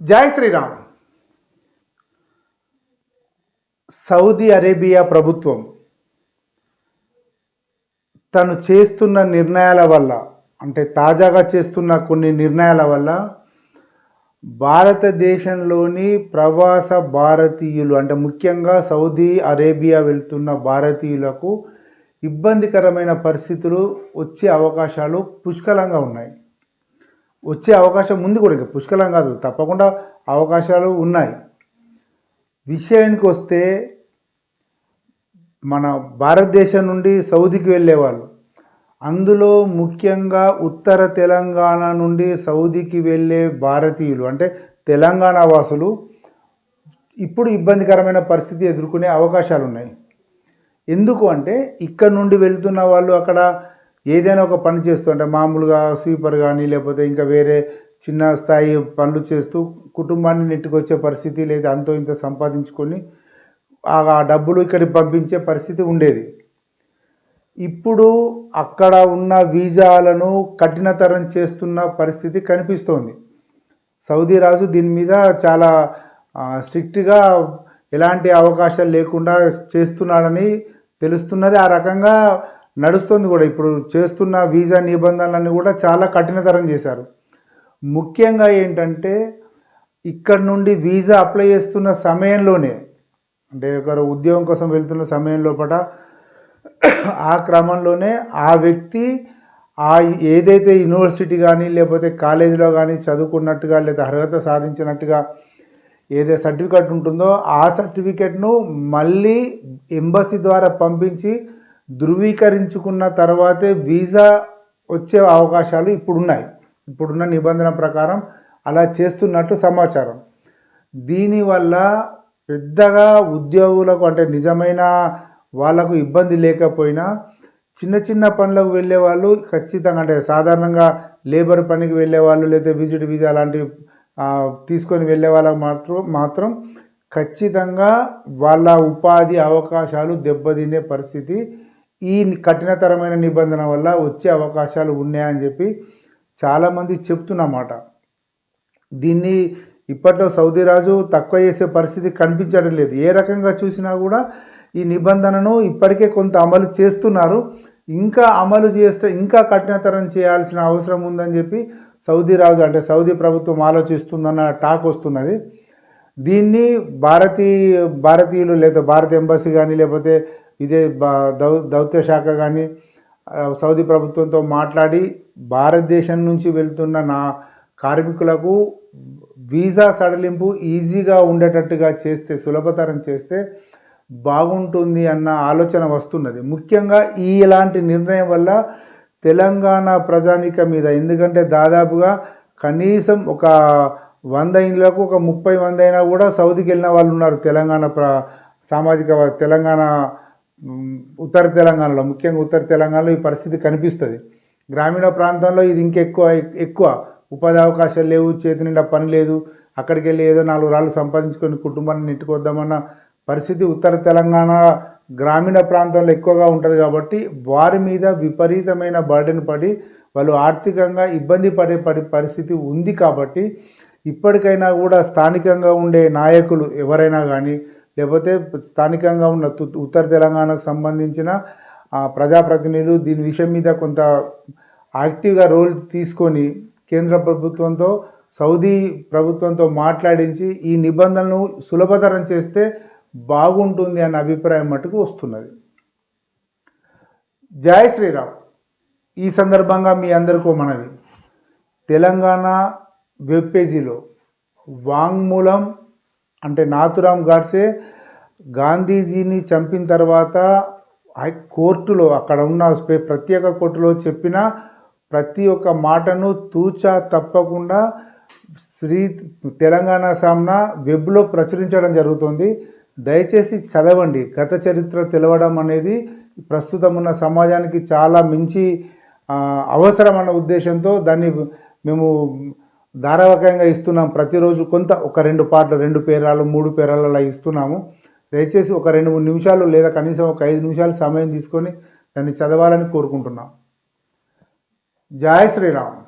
జై Sriram. Saudi Arabia ప్రభుత్వం తను చేస్తున్న నిర్ణయాల వల్ల అంటే తాజాగా చేస్తున్న కొన్ని నిర్ణయాల వల్ల భారతదేశంలోని ప్రవాస భారతీయులు అంటే ముఖ్యంగా సౌదీ అరేబియా వెళ్తున్న భారతీయులకు ఇబ్బందికరమైన పరిస్థితులు వచ్చే అవకాశాలు పుష్కలంగా ఉన్నాయి. వచ్చే అవకాశం ఉంది కూడా. ఇక పుష్కలం కాదు తప్పకుండా అవకాశాలు ఉన్నాయి. విషయానికి వస్తే మన భారతదేశం నుండి సౌదీకి వెళ్ళేవాళ్ళు. అందులో ముఖ్యంగా ఉత్తర తెలంగాణ నుండి సౌదీకి వెళ్ళే భారతీయులు అంటే తెలంగాణ వాసులు ఇప్పుడు ఇబ్బందికరమైన పరిస్థితి ఎదుర్కొనే అవకాశాలు ఉన్నాయి ఎందుకు అంటే ఇక్కడ నుండి వెళ్తున్న వాళ్ళు అక్కడ ఏదైనా ఒక పని చేస్తూ అంటే మామూలుగా స్వీపర్ కానీ లేకపోతే ఇంకా వేరే చిన్న స్థాయి పనులు చేస్తూ కుటుంబాన్ని నెట్టుకొచ్చే పరిస్థితి లేదా అంతో ఇంత సంపాదించుకొని ఆ డబ్బులు ఇక్కడికి పంపించే పరిస్థితి ఉండేది. ఇప్పుడు అక్కడ ఉన్న వీజాలను కఠినతరం చేస్తున్న పరిస్థితి కనిపిస్తోంది. సౌదీ రాజు దీని మీద చాలా స్ట్రిక్ట్గా ఎలాంటి అవకాశాలు లేకుండా చేస్తున్నాడని తెలుస్తున్నది. ఆ రకంగా నడుస్తుంది కూడా. ఇప్పుడు చేస్తున్న వీసా నిబంధనలన్నీ కూడా చాలా కఠినతరం చేశారు. ముఖ్యంగా ఏంటంటే ఇక్కడ నుండి వీసా అప్లై చేస్తున్న సమయంలోనే అంటే ఒకరు ఉద్యోగం కోసం వెళ్తున్న సమయం లోపల ఆ క్రమంలోనే ఆ వ్యక్తి ఆ ఏదైతే యూనివర్సిటీ కానీ లేకపోతే కాలేజీలో కానీ చదువుకున్నట్టుగా లేదా అర్హత సాధించినట్టుగా ఏదైతే సర్టిఫికెట్ ఉంటుందో ఆ సర్టిఫికెట్ను మళ్ళీ ఎంబసీ ద్వారా పంపించి ధృవీకరించుకున్న తర్వాతే వీసా వచ్చే అవకాశాలు ఇప్పుడున్నాయి. ఇప్పుడున్న నిబంధన ప్రకారం అలా చేస్తున్నట్టు సమాచారం. దీనివల్ల పెద్దగా ఉద్యోగులకు అంటే నిజమైన వాళ్ళకు ఇబ్బంది లేకపోయినా చిన్న చిన్న పనులకు వెళ్ళే వాళ్ళు ఖచ్చితంగా అంటే సాధారణంగా లేబర్ పనికి వెళ్ళే వాళ్ళు లేదా విజిట్ వీజా లాంటివి తీసుకొని వెళ్ళే వాళ్ళకు మాత్రం మాత్రం ఖచ్చితంగా వాళ్ళ ఉపాధి అవకాశాలు దెబ్బతినే పరిస్థితి ఈ కఠినతరమైన నిబంధన వల్ల వచ్చే అవకాశాలు ఉన్నాయని చెప్పి చాలామంది చెప్తున్నమాట. దీన్ని ఇప్పట్లో సౌదీ రాజు తక్కువ చేసే పరిస్థితి కనిపించడం లేదు. ఏ రకంగా చూసినా కూడా ఈ నిబంధనను ఇప్పటికే కొంత అమలు చేస్తున్నారు. ఇంకా అమలు చేస్తే ఇంకా కఠినతరం చేయాల్సిన అవసరం ఉందని చెప్పి సౌదీ రాజు అంటే సౌదీ ప్రభుత్వం ఆలోచిస్తుందన్న టాక్ వస్తున్నది. దీన్ని భారతీయ భారతీయులు లేదా భారత ఎంబసీ కానీ లేకపోతే ఇదే బా- దౌ దౌత్య శాఖ కానీ సౌదీ ప్రభుత్వంతో మాట్లాడి భారతదేశం నుంచి వెళ్తున్న నా కార్మికులకు వీసా సడలింపు ఈజీగా ఉండేటట్టుగా చేస్తే సులభతరం చేస్తే బాగుంటుంది అన్న ఆలోచన వస్తున్నది. ముఖ్యంగా ఈ ఇలాంటి నిర్ణయం వల్ల తెలంగాణ ప్రజానిక మీద ఎందుకంటే దాదాపుగా కనీసం ఒక వంద ఇండ్లకు ఒక ముప్పై మంది అయినా కూడా సౌదీకి వెళ్ళిన వాళ్ళు ఉన్నారు. తెలంగాణ ప్ర సామాజిక వ- తెలంగాణ ఉత్తర తెలంగాణలో ముఖ్యంగా ఉత్తర తెలంగాణలో ఈ పరిస్థితి కనిపిస్తుంది. గ్రామీణ ప్రాంతంలో ఇది ఇంకెక్కువ ఎక్కువ ఉపాధి అవకాశాలు లేవు చేతి నిండా పని లేదు అక్కడికి వెళ్ళి ఏదో నాలుగు రాళ్ళు సంపాదించుకొని కుటుంబాన్ని నెట్టుకొద్దామన్న పరిస్థితి ఉత్తర తెలంగాణ గ్రామీణ ప్రాంతంలో ఎక్కువగా ఉంటుంది కాబట్టి వారి మీద విపరీతమైన బర్డెన్ పడి వాళ్ళు ఆర్థికంగా ఇబ్బంది పడే పడే పరిస్థితి ఉంది కాబట్టి ఇప్పటికైనా కూడా స్థానికంగా ఉండే నాయకులు ఎవరైనా కానీ లేకపోతే స్థానికంగా ఉన్న ఉత్తర తెలంగాణకు సంబంధించిన ప్రజాప్రతినిధులు దీని విషయం మీద కొంత యాక్టివ్గా రోల్ తీసుకొని కేంద్ర ప్రభుత్వంతో సౌదీ ప్రభుత్వంతో మాట్లాడించి ఈ నిబంధనలను సులభతరం చేస్తే బాగుంటుంది అన్న అభిప్రాయం మటుకు వస్తున్నది. జయ శ్రీరామ్. ఈ సందర్భంగా మీ అందరికీ మనవి. తెలంగాణ వెబ్ పేజీలో వాంగ్మూలం అంటే నాథురామ్ గాడ్సే గాంధీజీని చంపిన తర్వాత హై కోర్టులో అక్కడ ఉన్న ప్రత్యేక కోర్టులో చెప్పిన ప్రతి ఒక్క మాటను తూచా తప్పకుండా శ్రీ తెలంగాణ సామ్న వెబ్లో ప్రచురించడం జరుగుతుంది. దయచేసి చదవండి. గత చరిత్ర తెలవడం అనేది ప్రస్తుతం ఉన్న సమాజానికి చాలా మించి అవసరం అన్న ఉద్దేశంతో దాన్ని మేము ధారావాహికంగా ఇస్తున్నాం ప్రతిరోజు కొంత ఒక రెండు పాటలు రెండు పేరాలు మూడు పేరాలు అలా ఇస్తున్నాము. దయచేసి ఒక రెండు మూడు నిమిషాలు లేదా కనీసం ఒక ఐదు నిమిషాలు సమయం తీసుకొని దాన్ని చదవాలని కోరుకుంటున్నాం. జయ శ్రీరామ్.